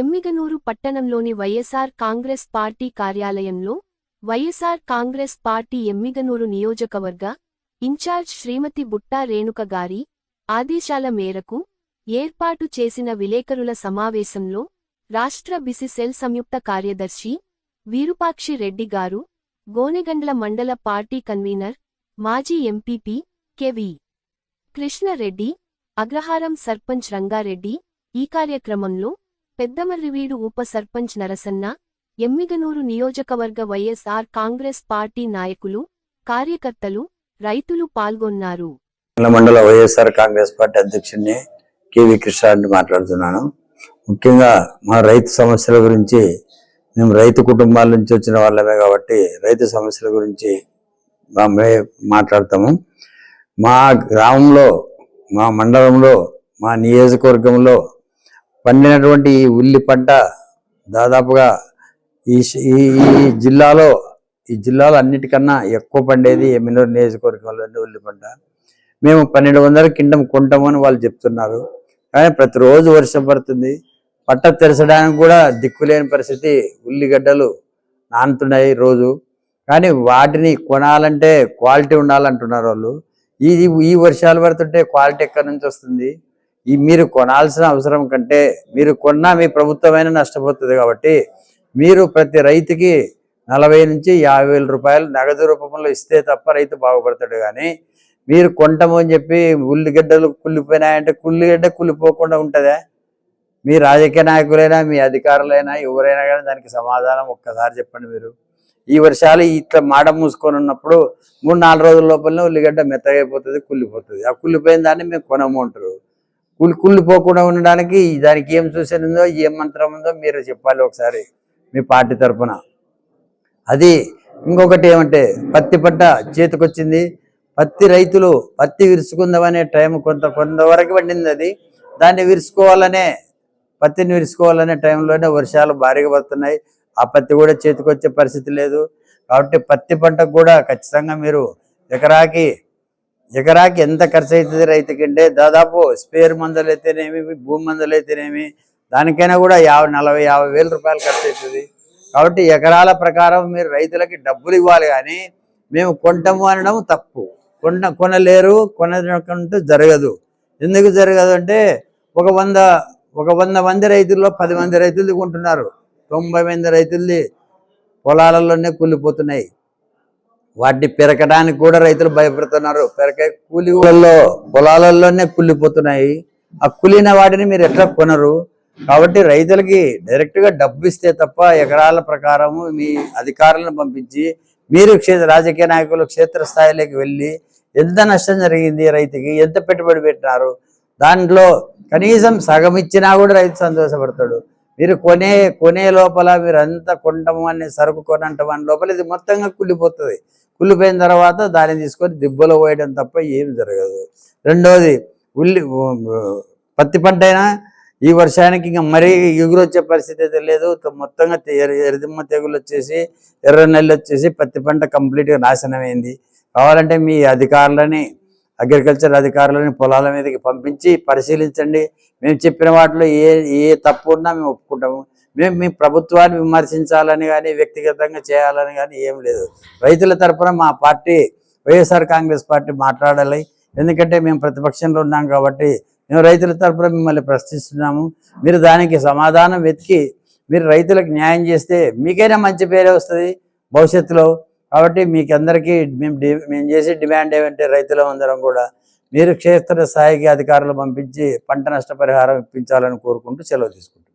ఎమ్మిగనూరు పట్టణంలోని వైఎస్ఆర్ కాంగ్రెస్ పార్టీ కార్యాలయంలో వైఎస్ఆర్ కాంగ్రెస్ పార్టీ ఎమ్మిగనూరు నియోజకవర్గ ఇన్ఛార్జ్ శ్రీమతి బుట్టా రేణుక గారి ఆదేశాల మేరకు ఏర్పాటు చేసిన విలేకరుల సమావేశంలో రాష్ట్ర బిసిసెల్ సంయుక్త కార్యదర్శి వీరుపాక్షి రెడ్డి గారు గోనెగండ్ల మండల పార్టీ కన్వీనర్ మాజీ ఎంపీపీ కెవి కృష్ణరెడ్డి అగ్రహారం సర్పంచ్ రంగారెడ్డి ఈ కార్యక్రమంలో పెద్దమర్రివీడు ఉప సర్పంచ్ నరసన్న ఎమ్మిగనూరు నియోజకవర్గ వైఎస్ఆర్ కాంగ్రెస్ పార్టీ నాయకులు కార్యకర్తలు రైతులు పాల్గొన్నారు. మండల మండల వైఎస్ఆర్ కాంగ్రెస్ పార్టీ అధ్యక్షుడిని కేవి కృష్ణారెడ్డి మాట్లాడుతున్నాను. ముఖ్యంగా మా రైతు సమస్యల గురించి మేము రైతు కుటుంబాల నుంచి వచ్చిన వాళ్ళమే కాబట్టి రైతు సమస్యల గురించి మేమే మే- మాట్లాడతాము. మా గ్రామంలో మా మండలంలో మా నియోజకవర్గంలో పండినటువంటి ఈ ఉల్లి పంట దాదాపుగా ఈ ఈ జిల్లాలో ఈ జిల్లాలో అన్నిటికన్నా ఎక్కువ పండేది ఎమ్మినూరు నియోజకవర్గంలోనే ఉల్లి పంట. మేము పన్నెండు వందల కింటం కొంటామని వాళ్ళు చెప్తున్నారు. కానీ ప్రతిరోజు వర్షం పడుతుంది. పట్ట తెరచడానికి కూడా దిక్కులేని పరిస్థితి ఉల్లిగడ్డలు నానుతున్నాయి రోజు. కానీ వాటిని కొనాలంటే క్వాలిటీ ఉండాలంటున్నారు వాళ్ళు. ఈ ఈ వర్షాలు పడుతుంటే క్వాలిటీ ఎక్కడి నుంచి వస్తుంది? ఈ మీరు కొనాల్సిన అవసరం కంటే మీరు కొన్నా మీ ప్రభుత్వమైనా నష్టపోతుంది కాబట్టి మీరు ప్రతి రైతుకి నలభై నుంచి యాభై వేల రూపాయలు నగదు రూపంలో ఇస్తే తప్ప రైతు బాగుపడతాడు కానీ మీరు కొంటాము అని చెప్పి ఉల్లిగడ్డలు కుళ్ళిపోయినాయంటే కుల్లిగడ్డ కుళ్ళిపోకుండా ఉంటుందా. మీ రాజకీయ నాయకులైనా మీ అధికారులైనా ఎవరైనా కానీ దానికి సమాధానం ఒక్కసారి చెప్పండి మీరు. ఈ వర్షాలు ఇట్లా మాడ మూసుకొని ఉన్నప్పుడు మూడు నాలుగు రోజుల లోపలనే ఉల్లిగడ్డ మెత్తగైపోతుంది కుళ్ళిపోతుంది. ఆ కుళ్ళిపోయిన దాన్ని మేము కొనము అంటారు. కుళ్ళు కుళ్ళిపోకుండా ఉండడానికి దానికి ఏం సూచన ఉందో ఏం మంత్రం ఉందో మీరు చెప్పాలి ఒకసారి మీ పార్టీ తరఫున అది ఇంకొకటి ఏమంటే పత్తి పంట చేతికొచ్చింది. పత్తి రైతులు పత్తి విరుచుకుందామనే టైం కొంత కొంతవరకు పడింది అది. దాన్ని విరుచుకోవాలనే పత్తిని విరుచుకోవాలనే టైంలోనే వర్షాలు భారీగా పడుతున్నాయి. ఆ పత్తి కూడా చేతికొచ్చే పరిస్థితి లేదు. కాబట్టి పత్తి పంటకు కూడా ఖచ్చితంగా మీరు ఎకరాకి ఎకరాకి ఎంత ఖర్చు అవుతుంది రైతుకంటే దాదాపు స్పేర్ మందులు అయితేనేమి భూమి మందులు అయితేనేమి దానికైనా కూడా యాభై నలభై యాభై వేల రూపాయలు ఖర్చు అవుతుంది కాబట్టి ఎకరాల ప్రకారం మీరు రైతులకి డబ్బులు ఇవ్వాలి కానీ మేము కొంటాము అనడం తప్పు. కొన కొనలేరు కొనకుంటూ జరగదు. ఎందుకు జరగదు అంటే ఒక వంద ఒక వంద మంది రైతుల్లో పది మంది రైతులు కొంటున్నారు. తొంభై మంది రైతుల్ని పొలాలలోనే కూలిపోతున్నాయి వాటిని పెరకడానికి కూడా రైతులు భయపడుతున్నారు. పెరక కూలి పొలాలలోనే కుళ్ళిపోతున్నాయి. ఆ కులిన వాటిని మీరు ఎట్లా కొనరు? కాబట్టి రైతులకి డైరెక్ట్గా డబ్బు ఇస్తే తప్ప ఎకరాల ప్రకారము మీ అధికారులను పంపించి మీరు క్షేత్ర రాజకీయ నాయకులు క్షేత్రస్థాయిలోకి వెళ్ళి ఎంత నష్టం జరిగింది రైతుకి ఎంత పెట్టుబడి పెట్టినారు? దాంట్లో కనీసం సగం ఇచ్చినా కూడా రైతు సంతోషపడతాడు. మీరు కొనే కొనే లోపల మీరు అంతా కొంటాము అనే సరుకు కొనంటాం అని లోపల ఇది మొత్తంగా కుళ్ళిపోతుంది. కుళ్ళిపోయిన తర్వాత దాన్ని తీసుకొని దిబ్బలో పోయడం తప్ప ఏం జరగదు. రెండోది ఉల్లి పత్తి పంట అయినా ఈ వర్షానికి ఇంకా మరీ ఎగురు వచ్చే పరిస్థితి అయితే లేదు. మొత్తంగా ఎరదిమ్మ ఎర్రదిమ్మ తెగులు వచ్చేసి ఎర్ర నెలలు వచ్చేసి పత్తి పంట కంప్లీట్గా నాశనమైంది. కావాలంటే మీ అధికారులని అగ్రికల్చర్ అధికారులని పొలాల మీదకి పంపించి పరిశీలించండి. మేము చెప్పిన వాటిలో ఏ ఏ తప్పు ఉన్నా మేము ఒప్పుకుంటాము. మేము మీ ప్రభుత్వాన్ని విమర్శించాలని కానీ వ్యక్తిగతంగా చేయాలని కానీ ఏం లేదు. రైతుల తరపున మా పార్టీ వైఎస్ఆర్ కాంగ్రెస్ పార్టీ మాట్లాడాలి. ఎందుకంటే మేము ప్రతిపక్షంలో ఉన్నాం కాబట్టి మేము రైతుల తరపున మిమ్మల్ని ప్రశ్నిస్తున్నాము. మీరు దానికి సమాధానం వెతికి మీరు రైతులకు న్యాయం చేస్తే మీకైనా మంచి పేరే వస్తుంది భవిష్యత్తులో. కాబట్టి మీకు అందరికీ మేము డి- మేము చేసే డిమాండ్ ఏమంటే రైతులందరం కూడా మీరు క్షేత్ర స్థాయికి అధికారులు పంపించి పంట నష్టపరిహారం ఇప్పించాలని కోరుకుంటూ సెలవు తీసుకుంటాం